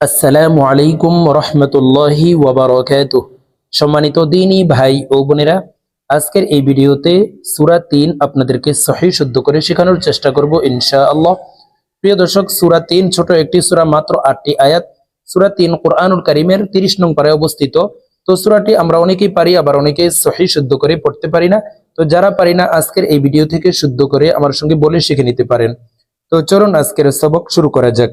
আসসালামু আলাইকুম রহমতুল্লাহি ওয়াবারকাত সম্মানিত দিনী ভাই ও বোনেরা, আজকের এই ভিডিওতে সুরা তিন আপনাদেরকে সহি শুদ্ধ করে শেখানোর চেষ্টা করব ইনশা আল্লাহ প্রিয় দর্শক, সুরা তিন ছোট একটি সুরা, মাত্র আটটি আয়াত। সুরা তিন কোরআনুল করিমের তিরিশ নং পারে অবস্থিত। তো সুরাটি আমরা অনেকেই পারি, আবার অনেকে সহি শুদ্ধ করে পড়তে পারি না। তো যারা পারি না, আজকের এই ভিডিও থেকে শুদ্ধ করে আমার সঙ্গে বলে শিখে নিতে পারেন। তো চলুন আজকের সবক শুরু করা যাক।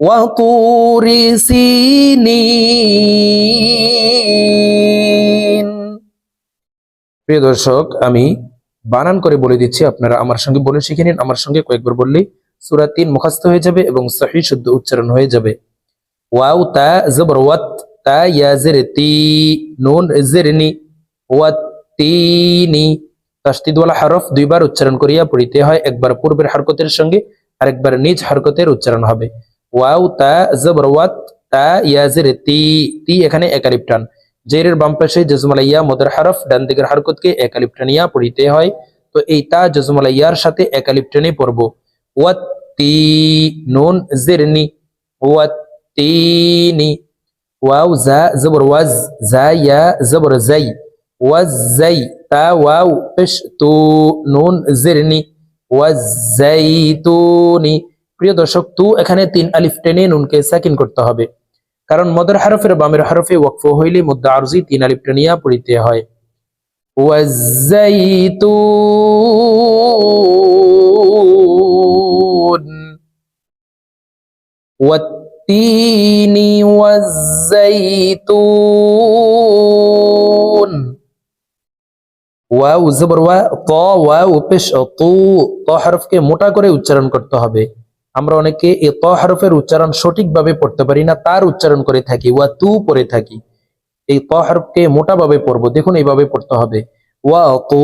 وطور سينين প্রিয় দর্শক আমি বানান করে বলে দিচ্ছি আপনারা আমার সঙ্গে বলে শিখে নিন আমার সঙ্গে কয়েকবার বললেই সূরা তিন মুখস্থ হয়ে যাবে এবং সহি শুদ্ধ উচ্চারণ হয়ে যাবে ওয়াও তা জবর ওয়াত তা ইয়া জের তি নুন জেরনি ওয়াতিনি তাসদিদওয়ালা হরফ দুইবার উচ্চারণ করিয়া পড়িতে হয় একবার পূর্বের হরকতের সঙ্গে আরেকবার নিজ হরকতের উচ্চারণ হবে ওয়াও, তা, জবর, ওয়াত, তা, ইয়াজের, তি এখানে একালিপ টান জেরের বাম পাশে জজমালাইয়া মদের হরফ, ডান দিকের হরকতকে একালিপ টানিয়া পড়িতে হয়। তো এই তা জজমালাইয়ার সাথে একালিপ টানে পড়ব। ওয়াত, তি, নুন জেরনি ওয়াত তিনি ওয়াও, জা, জবর, ওয়াজ, জা, ইয়া, জবর, জাই। ওয়াজ, জাই, তা, ওয়াও, পেশ, তু, নুন জেরনি ওয়াজ জাইতুনি প্রিয় দর্শক তু এখানে তিন আলিফ টেনে নুনকে সাকিন করতে হবে কারণ মদর হরফের বামের হরফে ওয়াকফ হইলে মুদ্দা আরজি তিন আলিফ টেনিয়া পড়িতে হয় والزيتون والتين والزيتون ওয়াও জবর ওয়া ত ওয়াও পেশ তু ত হরফকে মোটা করে উচ্চারণ করতে হবে আমরা অনেকে এ ত হরফের উচ্চারণ সঠিকভাবে পড়তে পারি না, তার উচ্চারণ করে থাকি, ওয়া তু পড়ে থাকি। এই ত হরফকে মোটাভাবে পড়ব, দেখুন এইভাবে পড়তে হবে। ওয়া তু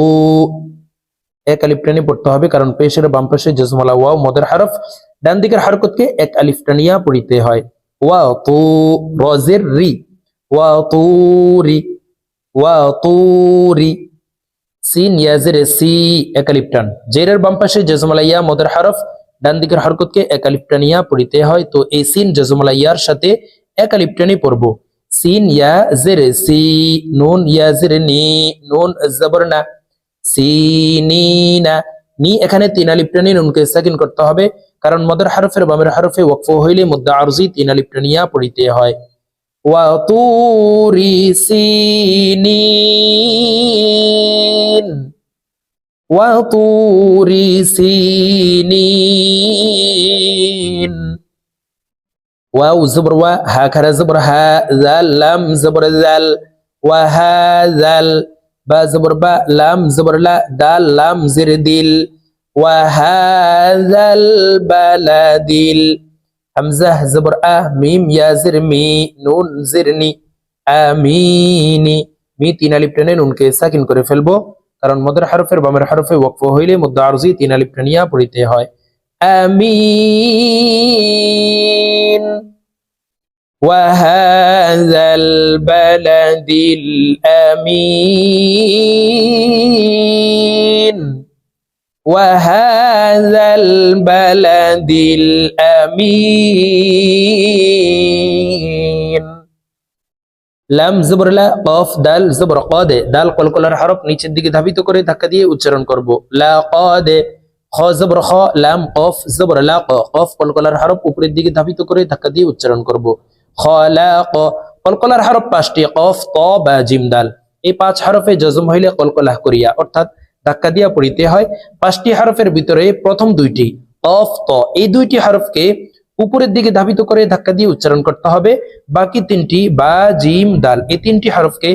এক আলিফ টেনে পড়তে হবে, কারণ পেশের বাম পাশে জজমালা ওয়াও মদের হরফ, ডান দিকের হরকতকে এক আলিফ টানিয়া পড়িতে হয়। ওয়া তু রজের রি। ওয়া তুরি ওয়া তুরি সিন, ইয়াজের সি একালিপ টান। জেরের বাম পাশে জজমালাইয়া মদের হরফ ডান দিকের হরকতকে একালিপটানিয়া পড়িতে হয়। তো এই সিন জজমলা ইয়ার সাথে একালিপটানি পড়ব। সিন ইয়া জেরে, সি, নুন ইয়া জেরে, নি, নুন জবরনা সিনিনা নি এখানে তিন আলিপটানি নুনকে সাকিন করতে হবে। কারণ মদের হারফের বামের হারফে ওয়াকফ হইলে মুদ্দা আরজি তিন আলিপটানিয়া পড়িতে হয়। ওয়া তুরি সিনিন। وطور سينين واو زبر و هكذا زبر ها ذال لام زبر ذال وهذا با زبر با لام زبر لا دال لام زر دل وهذا البلد হামজাহ জবর আহ মিম ইয়াজির মি নুন জিরনি আমিনি মি তিন আলিফ টেনে নুনকে সাকিন করে ফেলবো কারণ মদের হরফের বামের হরফে ওয়াকফ হইলে মুদ্দা আরজি তিন আলিফ টেনিয়া পড়িতে হয় আমিন وهذا البلد الأمين وهذا البلد الأمين লাম জবর লা, কফ, দাল, জবর, কদে। দাল কলকলার হরফ নিচের দিকে ধাবিত করে ধাক্কা দিয়ে উচ্চারণ করব। লা, কদে। খ, জবর, খ, লাম, কফ, জবর, লা, ক। কফ কলকলার হরফ উপরের দিকে ধাবিত করে ধাক্কা দিয়ে উচ্চারণ করব। খ, লা, ক। কলকলার হরফ পাঁচটি, কফ ত বা জিম, দাল। এই পাঁচ হরফে জজম হইলে কলকলাহ করিয়া, অর্থাৎ ধাক্কা দিয়া পড়িতে হয়। পাঁচটি হরফের ভিতরে প্রথম দুইটি, কফ ত এই দুইটি হরফকে উপরের দিকে ধাবিত করে ধাক্কা দিয়ে উচ্চারণ করতে হবে। বাকি তিনটি বা, জিম, দাল, এই তিনটি হরফকে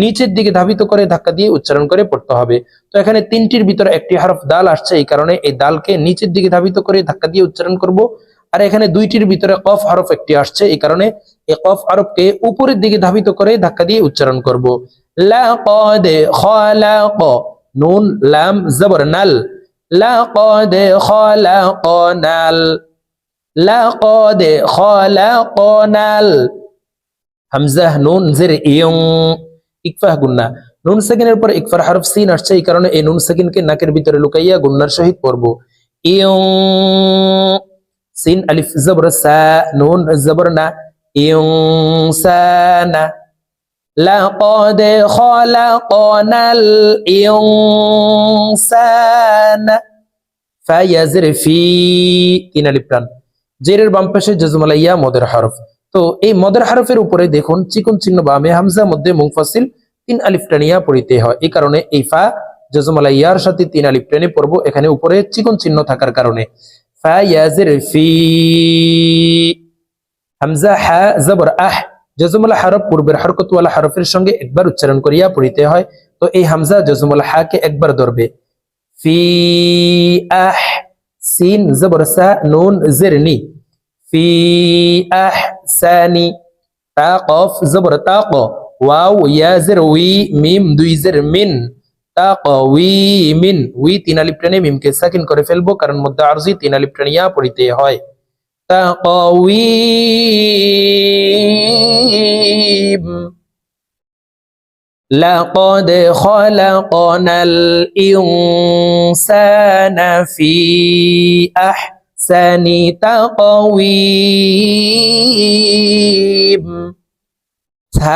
নিচের দিকে ধাবিত করে ধাক্কা দিয়ে উচ্চারণ করে পড়তে হবে। তো এখানে তিনটির ভিতরে একটি হরফ দাল আসছে, এই কারণে এই দালকে নিচের দিকে ধাবিত করে ধাক্কা দিয়ে উচ্চারণ করব। আর এখানে দুইটির ভিতরে কফ হরফ একটি আসছে, এই কারণে এই কফ হরফকে উপরের দিকে ধাবিত করে ধাক্কা দিয়ে উচ্চারণ করব। নুন, লাম, জবর, নাল। লাকাদ খালাকনাল লাকাদ খালাকনাল হামজা নুন জের ইয়ং ইকফাহ গুন্না নুন সেকেন্ডের পর ইকফার হরফ সিন আসছে এই কারণে এই নুন সেকেন্ডকে নাকের ভিতরে লুকাইয়া গুন্নার সহিত পড়ব ইয়ং সিন আলিফ জবর সা নুন জবর না ইয়ং সানা لقد خلقنا الإنسان ফায়াজের ফি তিন আলিফ টান জেরের বাম পাশে জজমালাইয়া, মদের হরফ। তো এই মদের হরফের উপরে দেখুন, চিকন চিহ্ন বামে হামজা মধ্যে মুংফাসিল তিন আলিফ টানিয়া পড়িতে হয়। এই কারণে এই ফা জজমালাইয়ার সাথে তিন আলিফ টানে পড়ব এখানে উপরে চিকন চিহ্ন থাকার কারণে। ফায়াজের ফি। হামজা, হা, জবর, আহ জজমুল হরফ পূর্বের হরকতওয়ালা হরফের সঙ্গে একবার উচ্চারণ করিয়া পড়িতে হয়। তো এই হামজা জজমুল হাকে একবার ধরবে। ফি, আহ সিন জবর সা নুন জেরনি ফি আহ সানি তা কফ জবর তা ক ওয়াও ইয়া জের উই মিম দুই জের মিন তা উই মিন উই তিন আলিপ টেনে মিমকে সাকিন করে ফেলব কারণ মধ্যে আরজি তিন আলিপ টেনে ইয়া পড়িতে হয় তা ক উই لقد خلقنا الإنسان في أحسن تقويم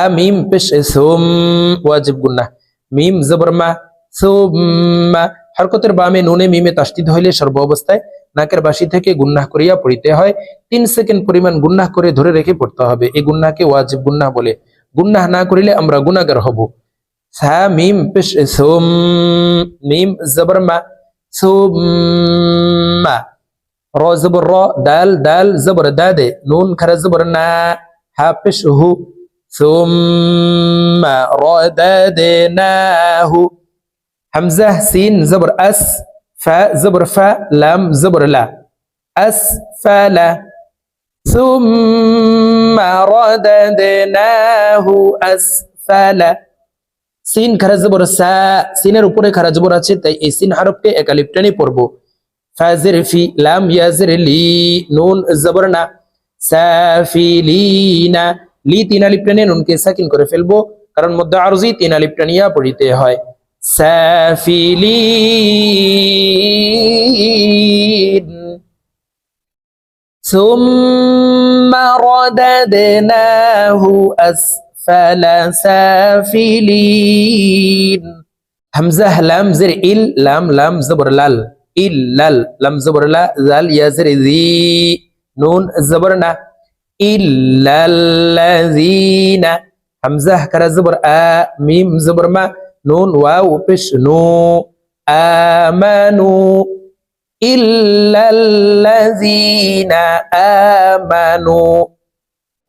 ميم بش ثم واجب قلنا মিম জবর মা সুম্মা হরকতের বামে নুনে মিমে তাসদিদ হইলে সর্ব অবস্থায় নাকের বাসি থেকে গুন্নাহ করিয়া পড়িতে হয় তিন সেকেন্ড পরিমাণ গুন্নাহ করে ধরে রেখে পড়তে হবে এই গুন্নাহকে ওয়াজিব গুন্নাহ বলে গুন্নাহ না করিলে আমরা গুনাহগার হব ساميم بش ثم ميم زبر ما ثم را زبر را دال دال زبر داده نون كرا زبر نا. ها بش هو. ثم رددناه همزة سين زبر أس فا زبر فا لام زبر لا. أسفل ثم رددناه أسفل সিন খারা জবর সা সিনের উপরে খারা জবর আছে তাই এই সিন হরফকে একালিপ টেনে পড়ব ফাজের ফি লাম ইয়াজের লি নুন জবর না সাফিলিনা লি তিন আলিপ টেনে নুনকে সাকিন করে ফেলবো কারণ মধ্যে আরজি তিন আলিপ টেনিয়া পড়িতে হয় সাফিলিন ثم رددناه أسفل سافلين. همزة لام زر إل لام لام زبر لال. إلال لام زبر لا زال يزر ذي. نون زبرنا إلا الذين همزة كرا زبر آ ميم زبر ما. نون واو بش نو. آمنوا إلا الذين آمنوا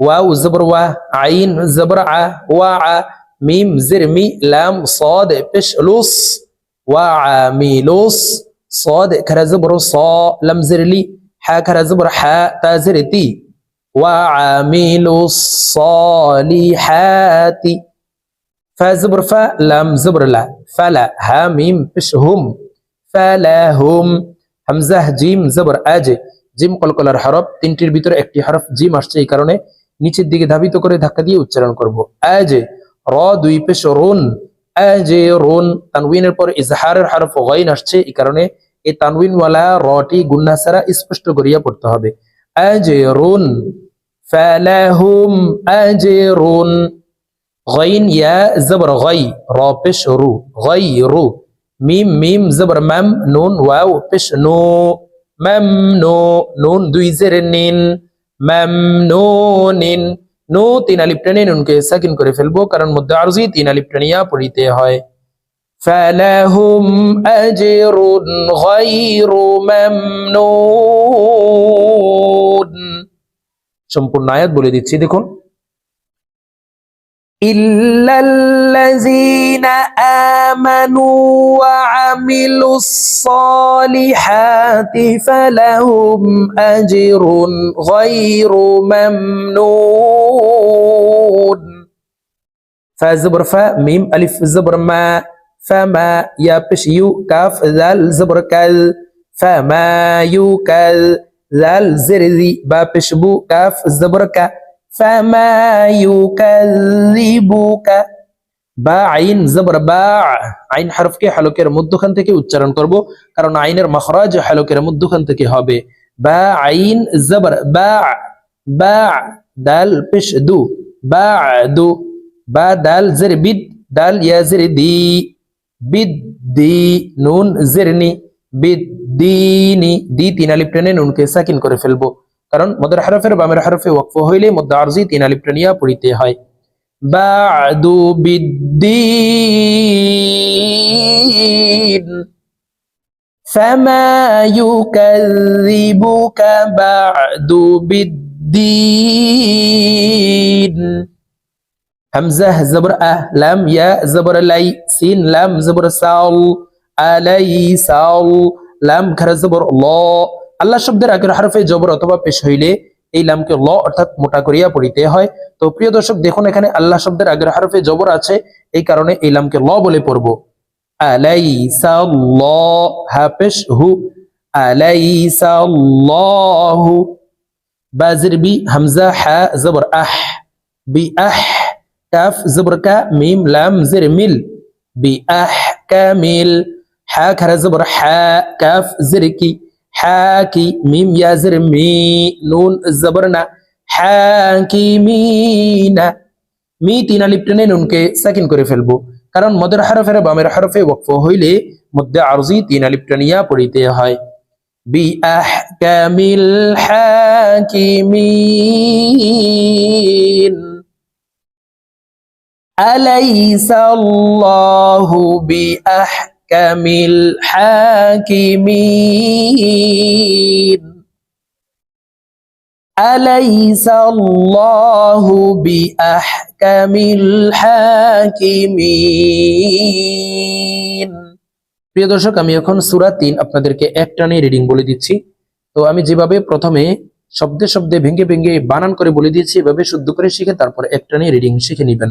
واو زبر وا عين زبر ع وع ميم زرمي لام صاد بش لص وعاملوس صاد كرا زبر صا لم زرلي حا كرا زبر حا تا زرتي وعاملوا الصالحات فزبر فا لم زبر لا فلا ها ميم بش هم فلهم হামজাহ জিম জবর আজে জিম কলকলার হরফ তিনটির ভিতরে একটি হরফ জিম আসছে এই কারণে নিচের দিকে ধাবিত করে ধাক্কা দিয়ে উচ্চারণ করব আজে র দুই পেশ রুন আজে রুন তানউইনের পর ইজহারের হরফ গাইন আসছে এই কারণে এই তানউইনওয়ালা রটি গুন্না ছাড়া স্পষ্ট করিয়া পড়তে হবে আজে রুন ফালাহুম আজে রুন غين يا زبر غي را بش رو غيرو মিম মিম জবর মাম নুন ওয়াও পেশ নো মাম নো নুন দুই জের নিন মাম নো নিন নো তিন আলিপ টেনে নুনকে সাকিন করে ফেলবো কারণ মধ্যে আরজি তিন আলিপ টেনিয়া পড়িতে হয় فلهم أجر غير ممنون সম্পূর্ণ আয়াত বলে দিচ্ছি দেখুন إلا الذين آمنوا وعملوا الصالحات فلهم أجر غير ممنون. فزبر فا ميم ألف زبر ما فما يا بش يو كاف ذال زبر كال فما يوكل ذال زرذي با بش بو كاف زبر كا فما يكذبك বা আইন জবর বা আইন হরফকে হালকের মধ্যখান থেকে উচ্চারণ করব কারণ আইনের মখরাজ হালকের মধ্যখান থেকে হবে বা আইন জবর বা বা দাল পেশ দু বা দু বা দাল জের বিদ দাল ইয়া জের দি বিদ দি নুন জেরনি বিদ দিনি দি তিন আলিফ টেনে নুনকে সাকিন করে ফেলবো কারণ মদের হরফের বামের হরফে ওয়াকফ হইলে মধ্য আরজি তিন আলিফ টেনিয়া পড়িতে হয় বাদু বিদ্দিন فما يكذبك بعد بالدين همزة زبر أه لام يا زبر لي سين لام زبر سال علي سال লাম খারা জবর ল আল্লাহ শব্দের আগের হরফে জবর অথবা পেশ হইলে এই লামকে ল অর্থাৎ মোটা করিয়া পড়িতে হয়। তো প্রিয় দর্শক, দেখুন এখানে আল্লাহ শব্দের আগের হরফে জবর আছে, এই কারণে এই লামকে ল বলে পড়ব। বাজির বি হামজা, হা, জবর, আহ, বি আহ লাম মিল, বি আহ খারা, জবর, হা, কাফ, জির, কি হাকি মিম ইয়াজের মি নুন জবর না হাকিমিনা মি তিন আলিপ টেনে নুনকে সাকিন করে ফেলব কারণ মদের হরফের বামের হরফে ওকফ হইলে মধ্যে আরজি তিন আলিপ টানিয়া পড়িতে হয় বি আহ কামিল হাকিমিন আলাইসা আল্লাহু বি আহ بأحكم الحاكمين أليس الله بأحكم الحاكمين প্রিয় দর্শক আমি এখন সূরা তিন আপনাদেরকে এক টানে রিডিং বলে দিচ্ছি তো আমি যেভাবে প্রথমে শব্দে শব্দে ভেঙে ভেঙে বানান করে বলে দিয়েছি এভাবে শুদ্ধ করে শিখে তারপর এক টানে রিডিং শিখে নেবেন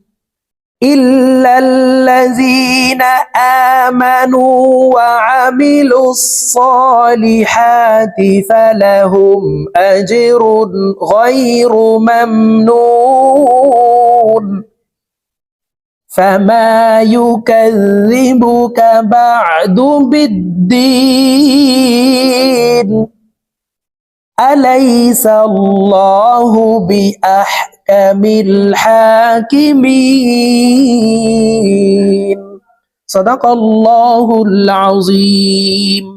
إلا الذين آمنوا وعملوا الصالحات فلهم أجر غير ممنون. فما يكذبك بعد بالدين. أليس الله بأحكم الحاكمين صدق الله العظيم